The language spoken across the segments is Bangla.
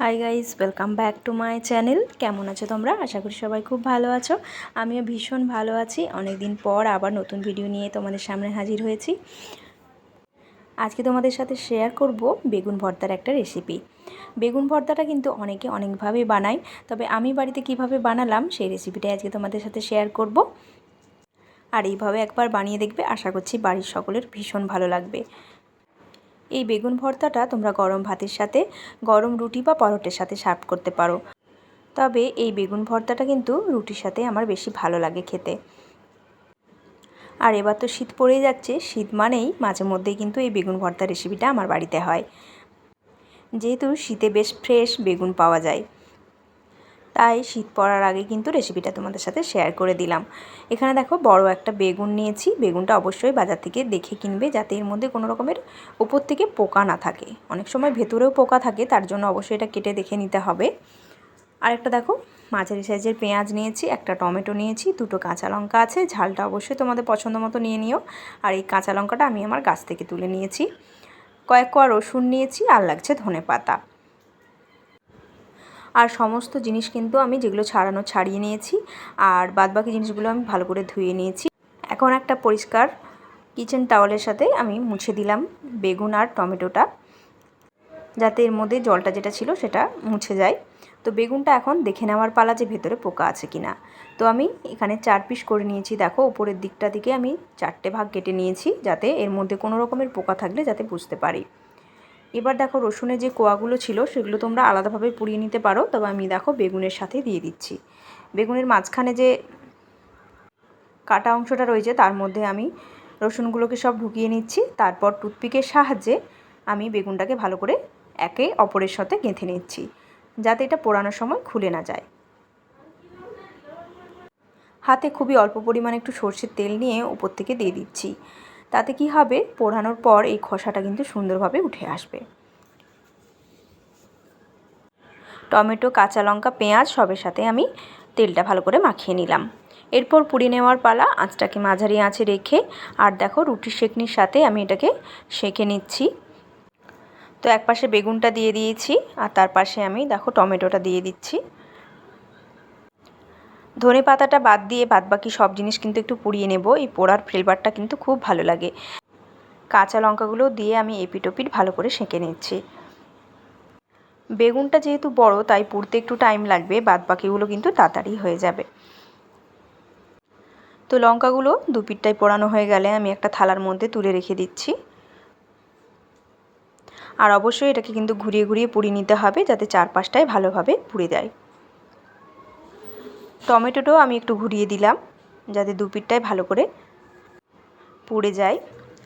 Hi guys welcome back to my channel কেমন আছো তোমরা? আশা করি সবাই খুব ভালো আছো। আমিও ভীষণ ভালো আছি। অনেক দিন পর আবার নতুন ভিডিও নিয়ে তোমাদের সামনে হাজির হয়েছি। আজকে তোমাদের সাথে শেয়ার করব বেগুন ভর্তার একটা রেসিপি বেগুন ভর্তাটা কিন্তু অনেকে অনেকভাবে বানায়। তবে আমি বাড়িতে কীভাবে বানালাম, সেই রেসিপিটাই আজকে তোমাদের সাথে শেয়ার করব। আর এইভাবে একবার বানিয়ে দেখবে, আশা করছি বাড়ির সকলের ভীষণ ভালো লাগবে। এই বেগুন ভর্তাটা তোমরা গরম ভাতের সাথে, গরম রুটি বা পরোটের সাথে সার্ভ করতে পারো। তবে এই বেগুন ভর্তাটা কিন্তু রুটির সাথে আমার বেশি ভালো লাগে খেতে। আর এবার তো শীত পড়েই যাচ্ছে, শীত মানেই মাঝে মধ্যেই কিন্তু এই বেগুন ভর্তা রেসিপিটা আমার বাড়িতে হয়। যেহেতু শীতে বেশ ফ্রেশ বেগুন পাওয়া যায়। তাই শীত পড়ার আগে কিন্তু রেসিপিটা তোমাদের সাথে শেয়ার করে দিলাম। এখানে দেখো বড় একটা বেগুন নিয়েছি। বেগুনটা অবশ্যই বাজার থেকে দেখে কিনবে যাতে এর মধ্যে কোনো রকমের উপর থেকে পোকা না থাকে। অনেক সময় ভেতরেও পোকা থাকে, তার জন্য অবশ্যই এটা কেটে দেখে নিতে হবে। আরেকটা দেখো, মাঝারি সাইজের পেঁয়াজ নিয়েছি, একটা টমেটো নিয়েছি, দুটো কাঁচা লঙ্কা আছে, ঝালটা অবশ্যই তোমাদের পছন্দ মতো নিয়ে নিও। আর এই কাঁচা লঙ্কাটা আমি আমার গাছ থেকে তুলে নিয়েছি। কয়েক কোয়া রসুন নিয়েছি, আর লাগছে ধনে পাতা আর সমস্ত জিনিস কিন্তু আমি যেগুলো ছাড়ানো, ছাড়িয়ে নিয়েছি। আর বাদবাকি জিনিসগুলো আমি ভালো করে ধুয়ে নিয়েছি। এখন একটা পরিষ্কার কিচেন টাওয়ালের সাথে আমি মুছে দিলাম বেগুন আর টমেটোটা। যাতে এর মধ্যে জলটা যেটা ছিল সেটা মুছে যায়। তো বেগুনটা এখন দেখে নেওয়ার পালা যে ভেতরে পোকা আছে কি না তো আমি এখানে চার পিস করে নিয়েছি। দেখো, উপরের দিকটা দিকে আমি চারটে ভাগ কেটে নিয়েছি যাতে এর মধ্যে কোনো রকমের পোকা থাকলে যাতে বুঝতে পারি। এবার দেখো রসুনের যে কোয়াগুলো ছিল, সেগুলো তোমরা আলাদাভাবে পুড়িয়ে নিতে পারো। তবে আমি দেখো বেগুনের সাথে দিয়ে দিচ্ছি। বেগুনের মাঝখানে যে কাটা অংশটা রয়েছে, তার মধ্যে আমি রসুনগুলোকে সব ঢুকিয়ে নিচ্ছি। তারপর টুথপিকের সাহায্যে আমি বেগুনটাকে ভালো করে একে অপরের সাথে গেঁথে নিচ্ছি, যাতে এটা পোড়ানোর সময় খুলে না যায়। হাতে খুবই অল্প পরিমাণে একটু সর্ষের তেল নিয়ে উপর থেকে দিয়ে দিচ্ছি। তাতে কি হবে? পোড়ানোর পর এই খসাটা কিন্তু সুন্দরভাবে উঠে আসবে। টমেটো, কাঁচা লঙ্কা, পেঁয়াজ সবের সাথে আমি তেলটা ভালো করে মাখিয়ে নিলাম। এরপর পুড়িয়ে নেওয়ার পালা আঁচটাকে মাঝারি আঁচে রেখে, আর দেখো রুটির সেকনির সাথে আমি এটাকে সেঁকে নিচ্ছি। তো এক পাশে বেগুনটা দিয়ে দিয়েছি, আর তার পাশে আমি দেখো টমেটোটা দিয়ে দিচ্ছি। ধনে পাতাটা বাদ দিয়ে বাদ বাকি সব জিনিস কিন্তু একটু পুড়িয়ে নেব। এই পোড়ার ফ্লেভারটা কিন্তু খুব ভালো লাগে। কাঁচা লঙ্কাগুলো দিয়ে আমি এপিটোপিট ভালো করে সেঁকে নিচ্ছি। বেগুনটা যেহেতু বড়, তাই পুড়তে একটু টাইম লাগবে বাদ বাকিগুলো কিন্তু তাড়াতাড়ি হয়ে যাবে। তো লঙ্কাগুলো দু পিঠটায় পোড়ানো হয়ে গেলে আমি একটা থালার মধ্যে তুলে রেখে দিচ্ছি। আর অবশ্যই এটাকে কিন্তু ঘুরিয়ে ঘুরিয়ে পুড়িয়ে নিতে হবে, যাতে চারপাশটায় ভালোভাবে পুড়ে যায়। টমেটোটাও আমি একটু ঘুরিয়ে দিলাম, যাতে দু পিঠটায় ভালো করে পুড়ে যায়।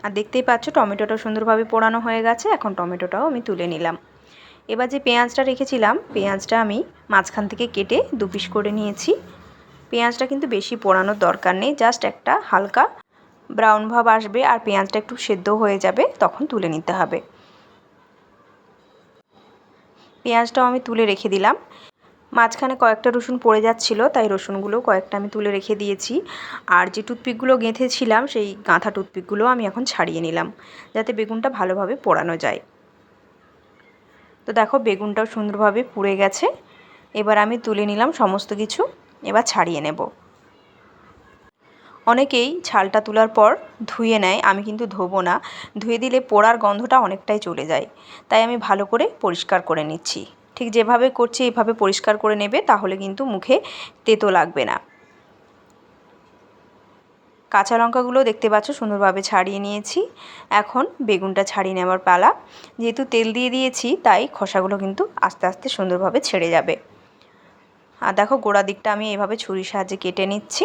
আর দেখতেই পাচ্ছ, টমেটোটাও সুন্দরভাবে পোড়ানো হয়ে গেছে, এখন টমেটোটাও আমি তুলে নিলাম। এবার যে পেঁয়াজটা রেখেছিলাম, পেঁয়াজটা আমি মাঝখান থেকে কেটে দু পিস করে নিয়েছি। পেঁয়াজটা কিন্তু বেশি পোড়ানোর দরকার নেই, জাস্ট একটা হালকা ব্রাউন ভাব আসবে আর পেঁয়াজটা একটু সেদ্ধ হয়ে যাবে, তখন তুলে নিতে হবে। পেঁয়াজটাও আমি তুলে রেখে দিলাম। মাঝখানে কয়েকটা রসুন পড়ে যাচ্ছিল, তাই রসুনগুলো কয়েকটা আমি তুলে রেখে দিয়েছি। আর যে টুথপিকগুলো গেঁথেছিলাম, সেই গাঁথা টুথপিকগুলো আমি এখন ছাড়িয়ে নিলাম, যাতে বেগুনটা ভালোভাবে পোড়ানো যায়। তো দেখো, বেগুনটাও সুন্দরভাবে পুড়ে গেছে। এবার আমি তুলে নিলাম সমস্ত কিছু, এবার ছাড়িয়ে নেব। অনেকেই ছালটা তোলার পর ধুয়ে নেয়, আমি কিন্তু ধোবো না। ধুয়ে দিলে পোড়ার গন্ধটা অনেকটাই চলে যায়। তাই আমি ভালো করে পরিষ্কার করে নিচ্ছি। ঠিক যেভাবে করছি এইভাবে পরিষ্কার করে নেবে, তাহলে কিন্তু মুখে তেতো লাগবে না। কাঁচা লঙ্কাগুলো দেখতে পাচ্ছ, সুন্দরভাবে ছাড়িয়ে নিয়েছি। এখন বেগুনটা ছাড়িয়ে নেওয়ার পালা। যেহেতু তেল দিয়ে দিয়েছি, তাই খসাগুলো কিন্তু আস্তে আস্তে সুন্দরভাবে ছেড়ে যাবে। আর দেখো, গোড়া দিকটা আমি এভাবে ছুরির সাহায্যে কেটে নিচ্ছি।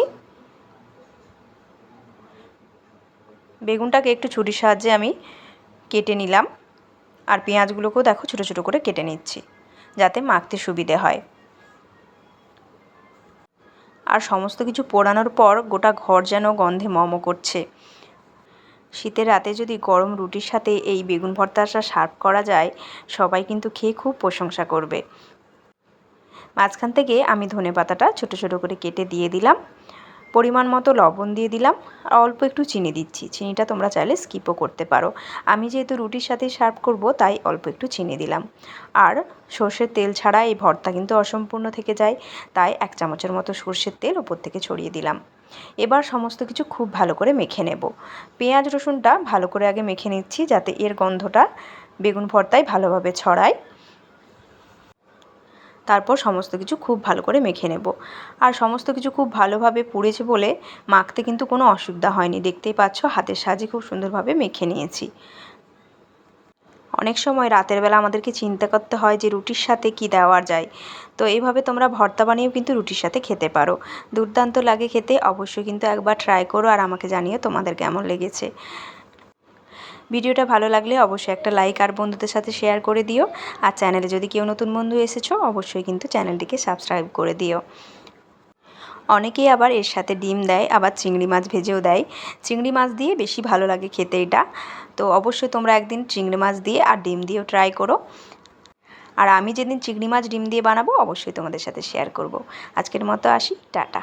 বেগুনটাকে একটু ছুরির সাহায্যে আমি কেটে নিলাম। আর পেঁয়াজগুলোকেও দেখো, ছোটো ছোটো করে কেটে নিচ্ছি। যাতে মাখতে সুবিধে হয়। আর সমস্ত কিছু পোড়ানোর পর গোটা ঘর যেন গন্ধে মম করছে। শীতের রাতে যদি গরম রুটির সাথে এই বেগুন ভর্তাটা সার্ভ করা যায়, সবাই কিন্তু খেয়ে খুব প্রশংসা করবে। মাঝখান থেকে আমি ধনে পাতাটা ছোটো ছোটো করে কেটে দিয়ে দিলাম। পরিমাণ মতো লবণ দিয়ে দিলাম। আর অল্প একটু চিনি দিচ্ছি। চিনিটা তোমরা চাইলে স্কিপও করতে পারো। আমি যেহেতু রুটির সাথে সার্ভ করব, তাই অল্প একটু চিনি দিলাম। আর সর্ষের তেল ছাড়া এই ভর্তা কিন্তু অসম্পূর্ণ থেকে যায়, তাই এক চামচের মতো সর্ষের তেল ওপর থেকে ছড়িয়ে দিলাম। এবার সমস্ত কিছু খুব ভালো করে মেখে নেব। পেঁয়াজ রসুনটা ভালো করে আগে মেখে নিচ্ছি, যাতে এর গন্ধটা বেগুন ভর্তায় ভালোভাবে ছড়ায়। তারপর সমস্ত কিছু খুব ভালো করে মেখে নেব। আর সমস্ত কিছু খুব ভালোভাবে পুড়েছে বলে মাখতে কিন্তু কোনো অসুবিধা হয়নি। দেখতেই পাচ্ছ, হাতের সাহায্যে খুব সুন্দরভাবে মেখে নিয়েছি। অনেক সময় রাতের বেলা আমাদেরকে চিন্তা করতে হয় যে রুটির সাথে কি দেওয়া যায়। তো এইভাবে তোমরা ভর্তা বানিয়েও কিন্তু রুটির সাথে খেতে পারো। দুর্দান্ত লাগে খেতে, অবশ্যই কিন্তু একবার ট্রাই করো আর আমাকে জানিও তোমাদের কেমন লেগেছে। ভিডিওটা ভালো লাগলে অবশ্যই একটা লাইক আর বন্ধুদের সাথে শেয়ার করে দিও। আর চ্যানেলে যদি কেউ নতুন বন্ধু এসেছ, অবশ্যই কিন্তু চ্যানেলটিকে সাবস্ক্রাইব করে দিও। অনেকেই আবার এর সাথে ডিম দেয়, আবার চিংড়ি মাছ ভেজেও দেয়। চিংড়ি মাছ দিয়ে বেশি ভালো লাগে খেতে এটা। তো অবশ্যই তোমরা একদিন চিংড়ি মাছ দিয়ে আর ডিম দিয়েও ট্রাই করো। আর আমি যেদিন চিংড়ি মাছ ডিম দিয়ে বানাবো, অবশ্যই তোমাদের সাথে শেয়ার করব। আজকের মতো আসি, টাটা।